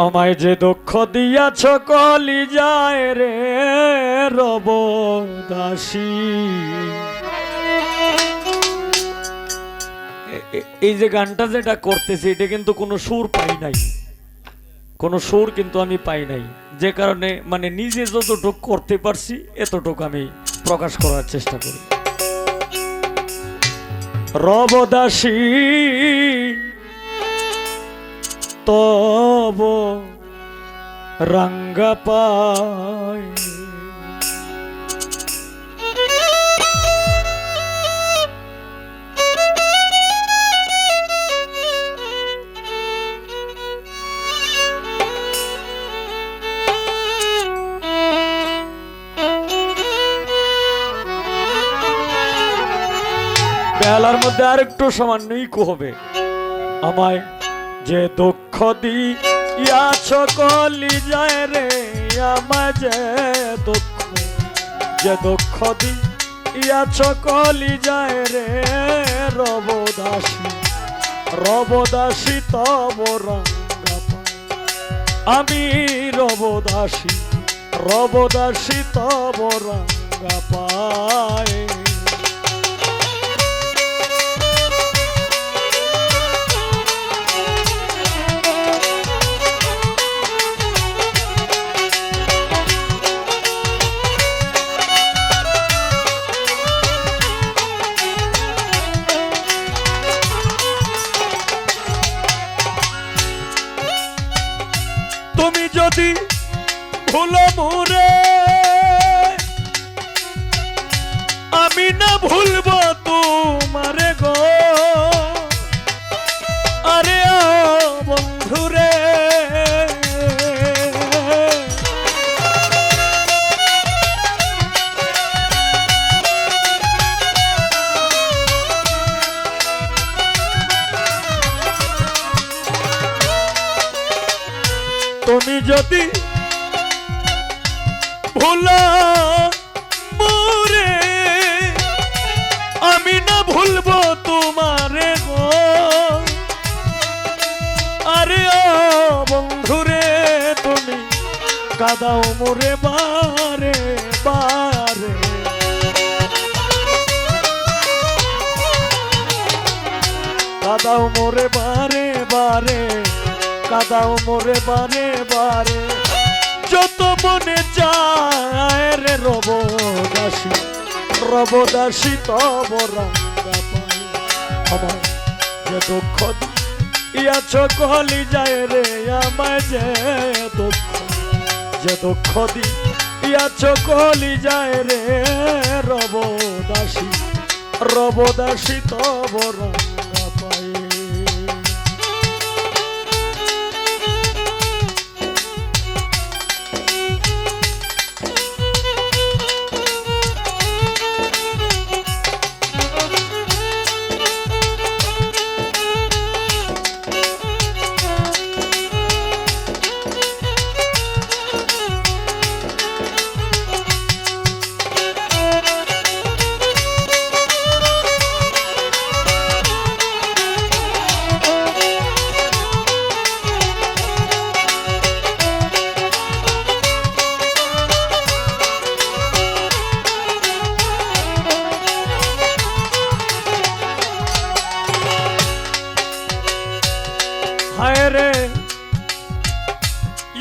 আমায় যে দুঃখ দিয়াছ, কলি যায় রে রব দাসী। এই যে গানটা যেটা করতেছি, এটা কিন্তু কোনো সুর পাই নাই। কোনো সুর কিন্তু আমি পাই নাই। যে কারণে মানে নিজে যতটুক করতে পারছি, এতটুকু আমি প্রকাশ করার চেষ্টা করি। রবদাসী তব রঙ্গা পায়। বেলার মধ্যে আর একটু সামান্যই হবে। আমায় যে দুঃখ দি ইয়াছ কলি যায় রে আমায় যে দুঃখ যে দুঃখ দি ইয়াছ কলি যায় রে রবদাসী রবদাসী তব রঙ্গা। আমি রবদাসী রবদাসী তব রঙ্গা পায় যদি ভুলা মোরে, আমি না ভুলবো তোমারে গো। আরে ও বন্ধুরে, তুমি কাদাও মোরে বারে বারে। কাদাও মোরে বারে বারে। কাদাও মোরে বারে বারে। যত মনে চায় রে রবদাসী রবদাসী তব রঙ্গা পাই আমার যে দুঃখ ইয়াছ কলি যায় রে, আমায় যে দুঃখ। যে দুঃখ দি ইয়াছ কলি যায় রে, রবদাসী রবদাসী তব রঙ্গা পাই হায় রে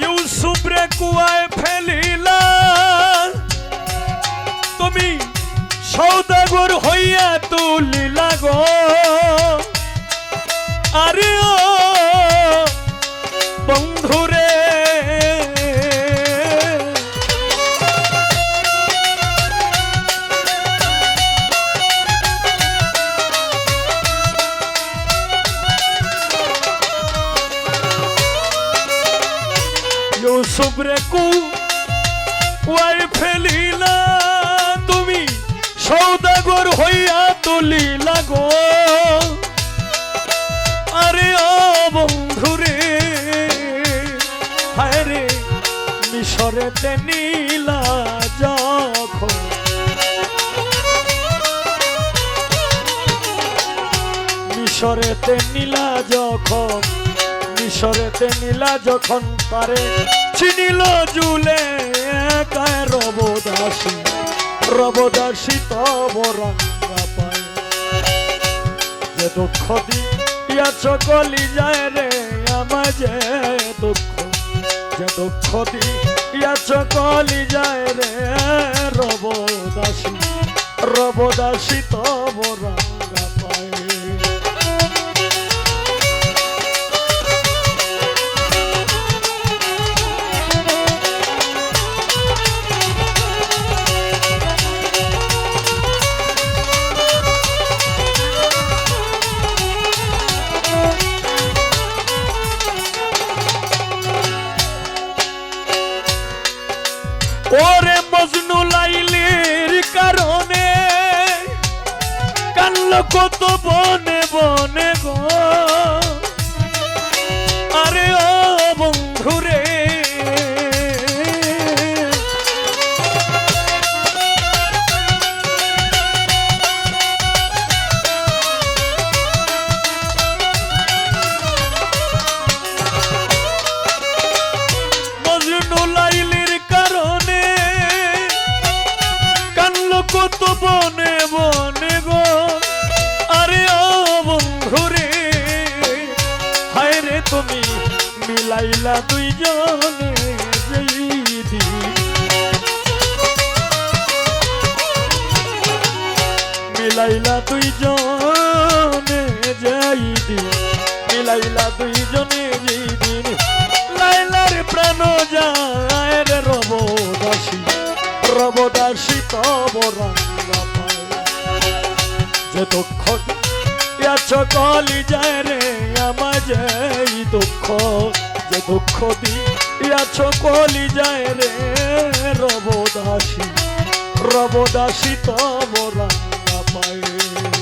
ইউসুফ রে কুয়ায় ফেলিলা। তুমি সৌদাগর হইয়া তুলিলা গো। আরে ও হইয়া তুলিলা গো আরে ও বন্ধুরে, হায় রে, মিশরেতে নীলা যখন। মিশরেতে নীলা যখন, মিশরেতে নীলা যখন তারে চিনিল জুলে একায় রবদাসী রবদাসী তব রঙ্গা দুঃখ দিয়াছ, কলি যায় রে আমার যে দুঃখ। যে দুঃখ দিয়াছ, কলি যায় রে রবদাসী রবদাসী তব রঙ্গা পায় বনে বনে গো। আরে ও বন্ধুরে হায় রে তুমি মিলাইলা দুইজনে মিলাইলা দুইজনে যাই দিন মিলাইলা দুইজনে যেই দিন লাইলার প্রাণ যায় রে রবদাসী রবদাসী তব রঙ্গা পায় যে দুঃখ দিয়াছ কলি যায় রে আমার যেই দুঃখ। যে দুঃখ দিয়াছ কলি যায় রে রবদাসী রবদাসী তব রঙ্গা পায়।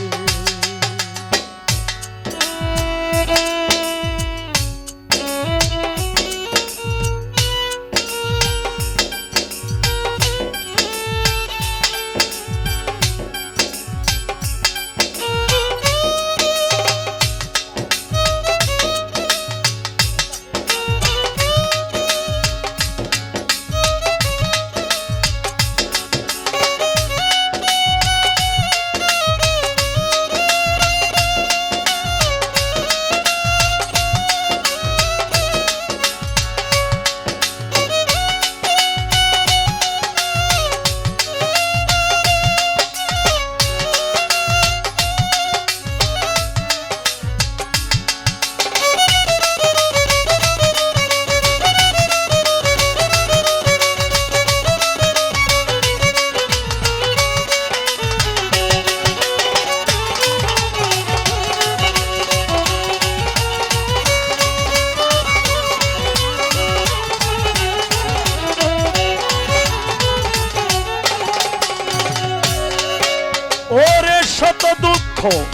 দুঃখ।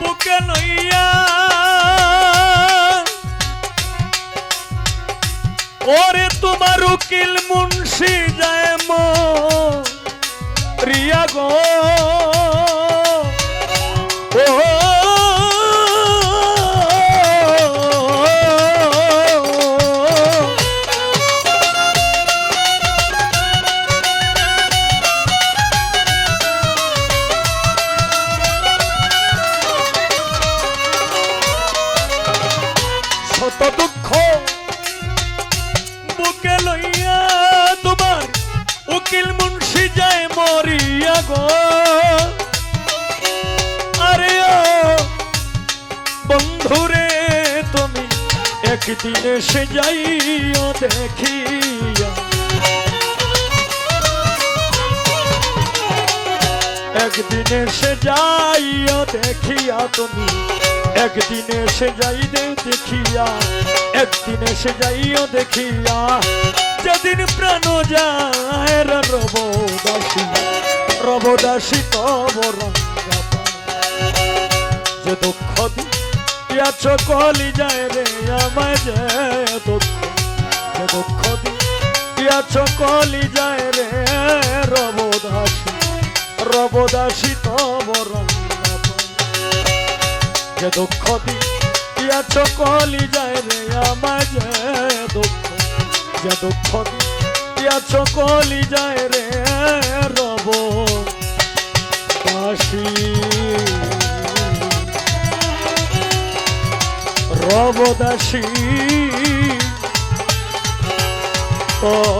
বুকে লইয়া ওরে তোমার উকিল মুন্সি যায় মো। রিয়া গো। শত দুঃখ বুকে লইয়া তোমার উকিল মুন্সি যায় মরিয়া গো। আরে বন্ধুরে, তুমি একদিন এসে যাইও দেখিয়া। একদিন এসে যাইও দেখিয়া তুমি একদিন এসে যাই দেখিয়া, একদিন এসে যাইও দেখিয়া, যেদিন প্রাণ যায় রে রবদাসী রবদাসী তব যে দুঃখ দিয়াছ কলি যায় রে আমায় যে দুঃখ যে দুঃখ দিয়াছ কলি যায় রে রবদাসী রবদাসী তব রঙ্গা পায়। যে দুঃখ দিয়াছ কলি যায় রে আমায় যে দুঃখ। যে দুঃখ দিয়াছ কলি যায় রে রব। দাসী। রব দাসী। তব